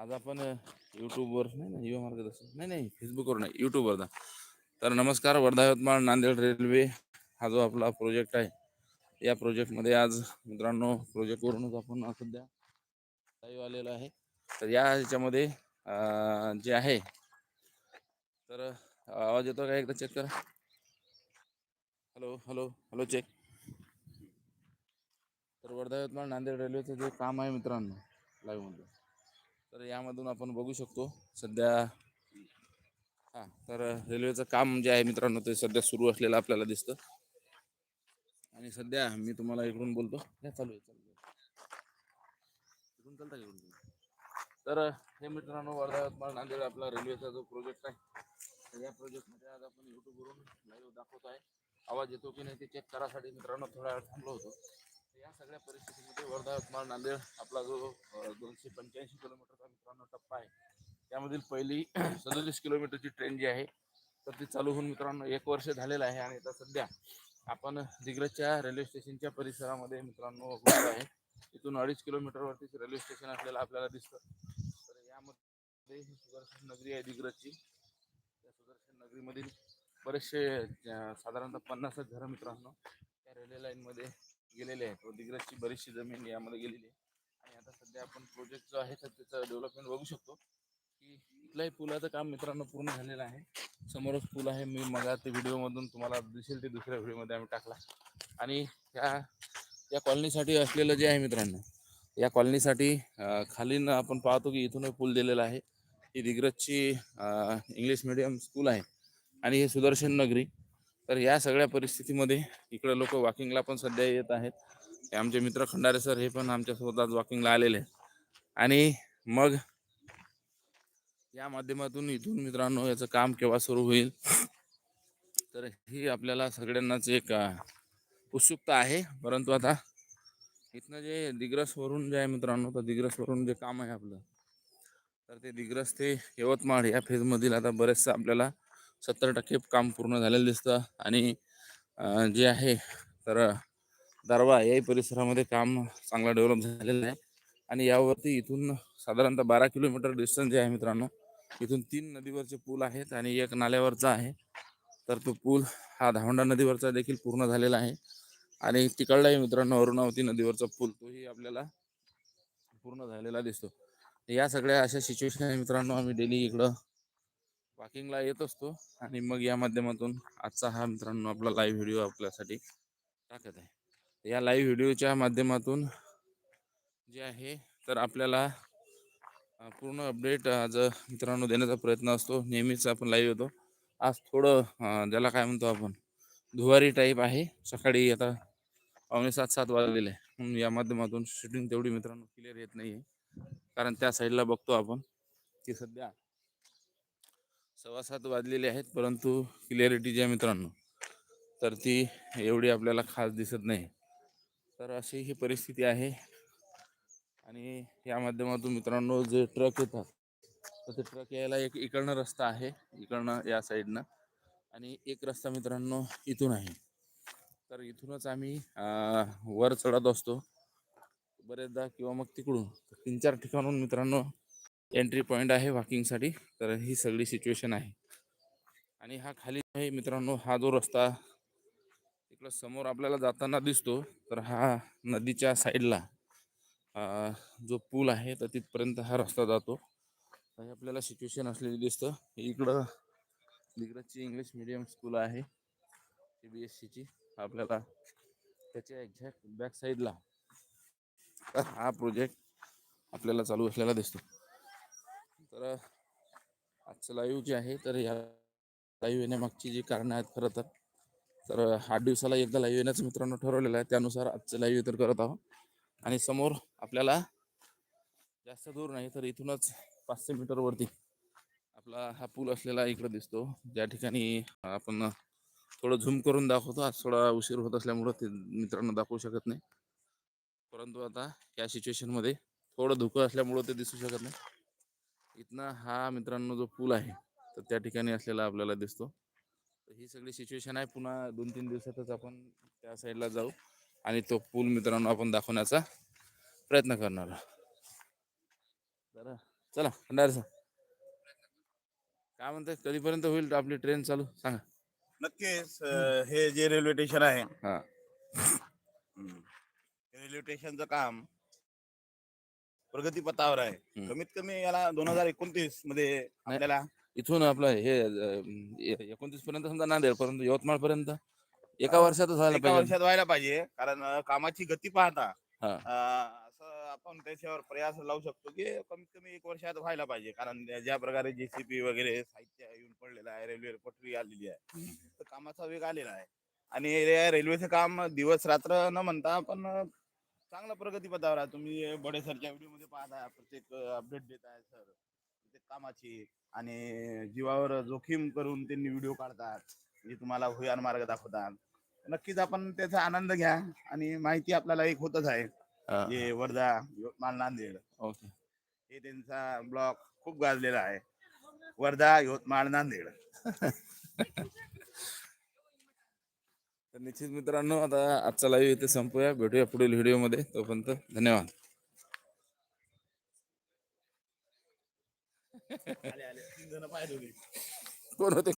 आज आपण यूट्यूबवर नाही ना युवा मार्गदर्शन नाही नाही फेसबुकवर नाही यूट्यूबवर ना तर नमस्कार वर्धा यवतमाळ नांदेड रेल्वे. हा जो आपला प्रोजेक्ट आहे या प्रोजेक्टमध्ये आज मित्रांनो प्रोजेक्टवरूनच आपण सध्या लाईव्ह आलेलो आहे. तर या ह्याच्यामध्ये जे आहे तर आवाज येतो का एकदा चेक करा? हॅलो हॅलो हॅलो चेक तर वर्धा यवतमाळ नांदेड रेल्वेचं जे काम आहे मित्रांनो लाईव्हमध्ये तर यामधून आपण बघू शकतो सध्या हां तर रेल्वेचं काम जे आहे मित्रांनो ते सध्या सुरू असलेलं आपल्याला दिसतं. आणि सध्या मी तुम्हाला इकडून बोलतो. काय चालू आहे चालू आहे. इकडून चालतं इकडून? तर हे मित्रांनो वर्धा यवतमाळ नांदेड आपला रेल्वेचा जो प्रोजेक्ट आहे तर या प्रोजेक्टमध्ये आज आपण यूट्यूबवरून लाईव्ह दाखवत आहे. आवाज येतो की नाही ते चेक करासाठी मित्रांनो थोडा वेळ थांबलो होतो. या सगळ्या परिस्थितीमध्ये वर्धा यवतमाळ नांदेड आपला जो दोनशे पंच्याऐंशी किलोमीटरचा मित्रांनो टप्पा आहे त्यामधील पहिली सदतीस किलोमीटरची ट्रेन जी आहे तर ती चालू होऊन मित्रांनो एक वर्ष झालेलं आहे आणि आता सध्या आपण दिग्रजच्या रेल्वे स्टेशनच्या परिसरामध्ये मित्रांनो उभो आहे. इथून अडीच किलोमीटरवरतीच रेल्वे स्टेशन असलेलं आपल्याला दिसतं. तर यामध्ये ही सुदर्शन नगरी आहे दिग्रजची. त्या सुदर्शन नगरीमधील बरेचसे साधारणतः पन्नासच घरं मित्रांनो त्या रेल्वे लाईनमध्ये गेलेले आहेत. व दिग्रजची बरीचशी जमीन यामध्ये गेलेली आहे. आणि आता सध्या आपण प्रोजेक्ट जो आहे तर त्याचं डेव्हलपमेंट बघू शकतो. की इथलाही पुलाचं काम मित्रांनो पूर्ण झालेलं आहे. समोरच पूल आहे. मी मग ते व्हिडिओमधून तुम्हाला दिसेल ते दुसऱ्या व्हिडिओमध्ये आम्ही टाकला. आणि ह्या या कॉलनीसाठी असलेलं जे आहे मित्रांनो या कॉलनीसाठी खालीन आपण पाहतो की इथून पूल दिलेला आहे. ही दिग्रजची इंग्लिश मिडियम स्कूल आहे. आणि हे सुदर्शन नगरी. तर या सगळ्या परिस्थितीमध्ये इकडे लोक वॉकिंगला पण सध्या येत आहेत. आमचे मित्र खंडारे सर हे पण आमच्यासोबत आज वॉकिंगला आलेले आहेत. आणि मग या माध्यमातून इथून मित्रांनो याचं काम केव्हा सुरू होईल? तर ही आपल्याला सगळ्यांनाच एक उत्सुकता आहे. परंतु आता इथनं जे दिग्रसवरून जे आहे मित्रांनो तर दिग्रसवरून जे काम आहे आपलं तर ते दिग्रस ते यवतमाळ या फेजमधील आता बरेचसं आपल्याला सत्तर टक्के काम पूर्ण झालेलं दिसतं आणि जे आहे तर दारवा याही परिसरामध्ये काम चांगला डेव्हलप झालेलं आहे. आणि यावरती इथून साधारणतः बारा किलोमीटर डिस्टन्स जे आहे मित्रांनो इथून तीन नदीवरचे पूल आहेत आणि एक नाल्यावरचा आहे. तर तो पूल हा धावंडा नदीवरचा देखील पूर्ण झालेला आहे. आणि तिकडलाही मित्रांनो अरुणावती नदीवरचा पूल तोही आपल्याला पूर्ण झालेला दिसतो. या सगळ्या अशा सिच्युएशन आहे मित्रांनो आम्ही डेली इकडं वॉकिंगला येत असतो. आणि मग या माध्यमातून आजचा हा मित्रांनो आपला लाईव्ह व्हिडिओ आपल्यासाठी टाकत आहे. या लाईव्ह व्हिडिओच्या माध्यमातून जे आहे तर आपल्याला पूर्ण अपडेट आज मित्रांनो देण्याचा प्रयत्न असतो. नेहमीच आपण लाईव्ह येतो. आज थोडं ज्याला काय म्हणतो आपण धुवारी टाईप आहे. सकाळी आता पावणे सात सात वाजलेले. आहे म्हणून या माध्यमातून शूटिंग तेवढी मित्रांनो क्लिअर येत नाही आहे कारण त्या साईडला बघतो आपण की सध्या सव्वा सात वाजलेले आहेत परंतु क्लिअरिटी जी आहे मित्रांनो तर ती एवढी आपल्याला खास दिसत नाही. तर अशी ही परिस्थिती आहे. आणि या माध्यमातून मित्रांनो जे ट्रक येतात तर ते ट्रक यायला एक इकडनं रस्ता आहे इकडनं या साईडनं आणि एक रस्ता मित्रांनो इथून आहे. तर इथूनच आम्ही वर चढत असतो. बरेचदा किंवा मग तिकडून तीन चार ठिकाणून मित्रांनो एंट्री पॉईंट आहे वॉकिंगसाठी तर ही सगळी सिच्युएशन आहे. आणि हा खाली आहे मित्रांनो हा जो रस्ता इकडं समोर आपल्याला जाताना दिसतो तर हा नदीच्या साईडला जो पूल आहे तर तिथपर्यंत हा रस्ता जातो. हे आपल्याला सिच्युएशन असलेली दिसतं. इकडं दिग्रजची इंग्लिश मिडियम स्कूल आहे सी बी एस सीची आपल्याला त्याच्या एक्झॅक्ट बॅक साईडला तर हा प्रोजेक्ट आपल्याला चालू असलेला दिसतो. तर आजचं लाईव्ह जे आहे तर या लाईव्ह येण्यामागची जी कारणं आहेत खरं तर तर आठ दिवसाला एकदा लाईव्ह येण्याचं मित्रांनो ठरवलेलं आहे. त्यानुसार आजचं लाईव्ह तर करत आहोत. आणि समोर आपल्याला जास्त दूर नाही तर इथूनच पाचशे मीटरवरती आपला हा पूल असलेला इकडं दिसतो. ज्या ठिकाणी आपण थोडं झूम करून दाखवतो. आज थोडा उशीर होत असल्यामुळं ते मित्रांनो दाखवू शकत नाही. परंतु आता या सिच्युएशनमध्ये थोडं धुकं असल्यामुळं ते दिसू शकत नाही. इथनं हा मित्रांनो जो पूल आहे तर त्या ठिकाणी असलेला आपल्याला दिसतो. तर ही सगळी सिच्युएशन आहे. पुन्हा दोन तीन दिवसातच आपण त्या साईडला जाऊ आणि तो पूल मित्रांनो आपण दाखवण्याचा प्रयत्न करणार चला खंडार सर. काय म्हणताय? कधीपर्यंत होईल आपली ट्रेन चालू? सांगा. नक्कीच हे जे रेल्वे स्टेशन आहे हा. रेल्वे स्टेशनचं काम प्रगतीपथावर आहे. कमीत कमी याला दोन हजार एकोणतीसमध्ये आपल्याला इथून आपलं हे एकोणतीस पर्यंत समजा नांदेड पर्यंत यवतमाळ पर्यंत एका वर्षातच व्हायला एका पाहिजे. वर्षात व्हायला पाहिजे कारण अं, कामाची गती पाहता हा. अं, असं आपण त्याच्यावर प्रयास लावू शकतो की कमीत कमी एक वर्षात व्हायला पाहिजे कारण ज्या प्रकारे जेसीपी वगैरे साहित्य येऊन पडलेलं आहे रेल्वे पटरी आलेली आहे तर कामाचा वेग आलेला आहे. आणि रे- रेल्वेचं काम दिवस रात्र न म्हणता पण चांगलं प्रगतीपथावर आहे. तुम्ही बडे सरच्या व्हिडिओमध्ये पाहता प्रत्येक अपडेट देत आहे सर प्रत्येक कामाची आणि जीवावर जोखीम करून त्यांनी व्हिडिओ काढतात. म्हणजे तुम्हाला भुयार मार्ग दाखवतात. नक्कीच आपण त्याचा आनंद घ्या आणि माहिती आपल्याला एक होतच आहे. जे वर्धा यवतमाळ नांदेड. ओके. हे त्यांचा ब्लॉग खूप गाजलेला आहे. वर्धा यवतमाळ नांदेड. तर निश्चित मित्रांनो आता आजचा लाईव्ह इथे संपूया. भेटूया पुढील व्हिडिओमध्ये तोपर्यंत धन्यवाद. कोण होते?